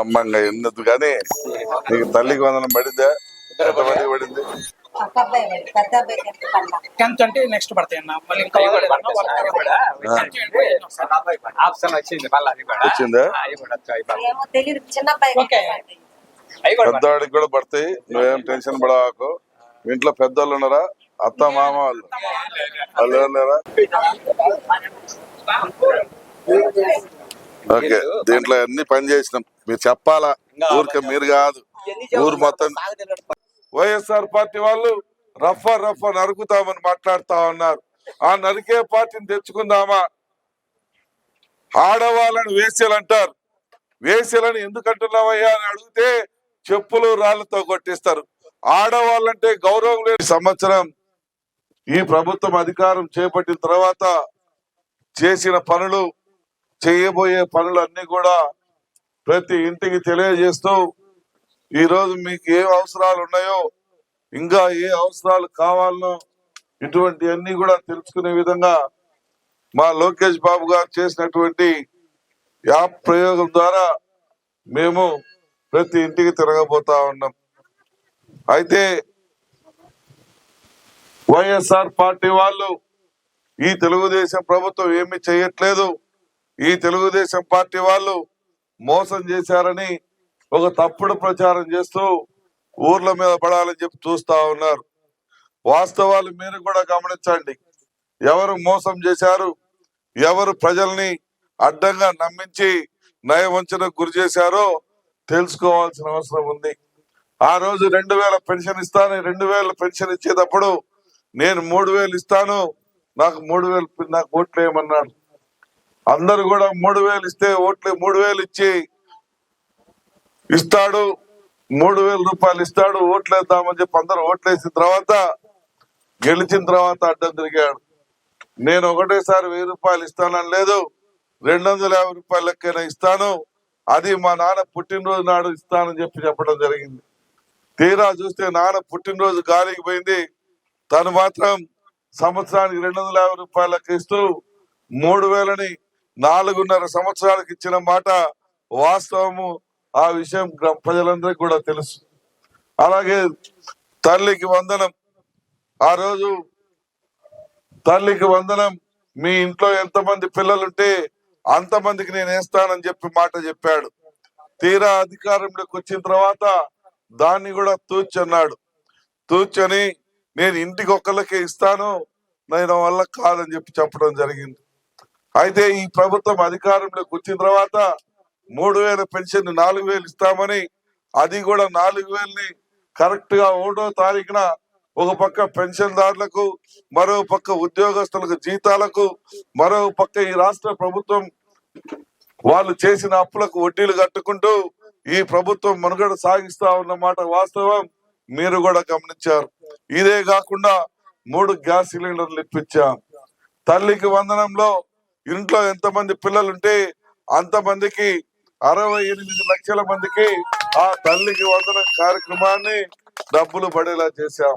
అమ్మంగా ఎందుకు? కానీ నీకు తల్లికి వందనం పడిందా? ఎంతమందికి పడింది? టెన్త్ అంటే నెక్స్ట్ పడతాయి అన్న. మళ్ళీ. ఆప్షన్ వచ్చింది వచ్చిందా? పెద్దవాడికి కూడా పడతాయి. నువ్వేం టెన్షన్ పడవాకు మీ ఇంట్లో పెద్దోళ్ళు ఉన్నారా? అత్త మామ వాళ్ళు? వాళ్ళు లేరా? ఓకే దీంట్లో అన్ని పని చేసినాం. మీరు చెప్పాలా? ఊరికే మీరు కాదు. ఊరు మొత్తం వైఎస్ఆర్ పార్టీ వాళ్ళు రఫ రఫ నరుకుతామని మాట్లాడుతా ఉన్నారు. ఆ నరికే పార్టీని తెచ్చుకుందామా? ఆడవాళ్ళని వేసేలు అంటారు. వేసేలని ఎందుకు అంటున్నావయ్యా అని అడిగితే చెప్పులు రాళ్ళతో కొట్టిస్తారు. ఆడవాళ్ళంటే గౌరవం లేని సంవత్సరం ఈ ప్రభుత్వం అధికారం చేపట్టిన తర్వాత చేసిన పనులు చేయబోయే పనులు అన్ని కూడా ప్రతి ఇంటికి తెలియజేస్తూ ఈ రోజు మీకు ఏ అవసరాలు ఉన్నాయో ఇంకా ఏ అవసరాలు కావాలనో ఇటువంటి అన్ని కూడా తెలుసుకునే విధంగా మా లోకేష్ బాబు గారు చేసినటువంటి యాప్ ప్రయోగం ద్వారా మేము ప్రతి ఇంటికి తిరగబోతా ఉన్నాం. అయితే వైఎస్ఆర్ పార్టీ వాళ్ళు ఈ తెలుగుదేశం ప్రభుత్వం ఏమి చేయట్లేదు. ఈ తెలుగుదేశం పార్టీ వాళ్ళు మోసం చేశారని ఒక తప్పుడు ప్రచారం చేస్తూ ఊర్ల మీద పడాలని చెప్పి చూస్తా ఉన్నారు. వాస్తవాలు మీరు కూడా గమనించండి. ఎవరు మోసం చేశారు? ఎవరు ప్రజల్ని అడ్డంగా నమ్మించి నయవంచనకు గురి చేశారో తెలుసుకోవాల్సిన అవసరం ఉంది. ఆ రోజు రెండు వేల పెన్షన్ ఇస్తాను రెండు వేల పెన్షన్ ఇచ్చేటప్పుడు నేను మూడు వేలు ఇస్తాను నాకు మూడు వేలు నాకు ఓట్లు వేయమన్నాడు. అందరు కూడా మూడు వేలు ఇస్తే ఓట్లు మూడు వేలు ఇచ్చి ఇస్తాడు. మూడు వేల రూపాయలు ఇస్తాడు. ఓట్లేద్దామని చెప్పి అందరు ఓట్లేసిన తర్వాత గెలిచిన తర్వాత అడ్డం తిరిగాడు. నేను ఒకటేసారి వెయ్యి రూపాయలు ఇస్తానని లేదు. రెండు వందల యాభై రూపాయల లెక్కైనా ఇస్తాను. అది మా నాన్న పుట్టినరోజు నాడు ఇస్తానని చెప్పి చెప్పడం జరిగింది. తీరా చూస్తే నాన్న పుట్టినరోజు గాలికి పోయింది. తను మాత్రం సంవత్సరానికి రెండు వందల యాభై రూపాయల లెక్క ఇస్తూ మూడు వేలని నాలుగున్నర సంవత్సరాలకు ఇచ్చిన మాట వాస్తవము. ఆ విషయం ప్రజలందరికీ కూడా తెలుసు. అలాగే తల్లికి వందనం. ఆ రోజు తల్లికి వందనం. మీ ఇంట్లో ఎంతమంది పిల్లలుంటే అంతమందికి నేను వేస్తానని చెప్పి మాట చెప్పాడు. తీరా అధికారంలోకి వచ్చిన తర్వాత దాన్ని కూడా తూచన్నాడు తూచని నేను ఇంటికి ఒక్కళ్ళకే ఇస్తాను నేను వల్ల కాదని చెప్పి చెప్పడం జరిగింది. అయితే ఈ ప్రభుత్వం అధికారంలోకి వచ్చిన తర్వాత మూడు వేల పెన్షన్ నాలుగు వేలు ఇస్తామని అది కూడా నాలుగు వేలని కరెక్ట్గా ఒకటో తారీఖున ఒక పక్క పెన్షన్దారులకు మరో పక్క ఉద్యోగస్తులకు జీతాలకు మరో పక్క ఈ రాష్ట్ర ప్రభుత్వం వాళ్ళు చేసిన అప్పులకు వడ్డీలు కట్టుకుంటూ ఈ ప్రభుత్వం మనుగడ సాగిస్తా ఉన్నమాట వాస్తవం. మీరు కూడా గమనించారు. ఇదే కాకుండా మూడు గ్యాస్ సిలిండర్లు ఇప్పించాం. తల్లికి వందనంలో ఇంట్లో ఎంతమంది పిల్లలుంటే అంతమందికి అరవై ఎనిమిది లక్షల మందికి ఆ తల్లికి వందనం కార్యక్రమాన్ని డబ్బులు పడేలా చేశాం.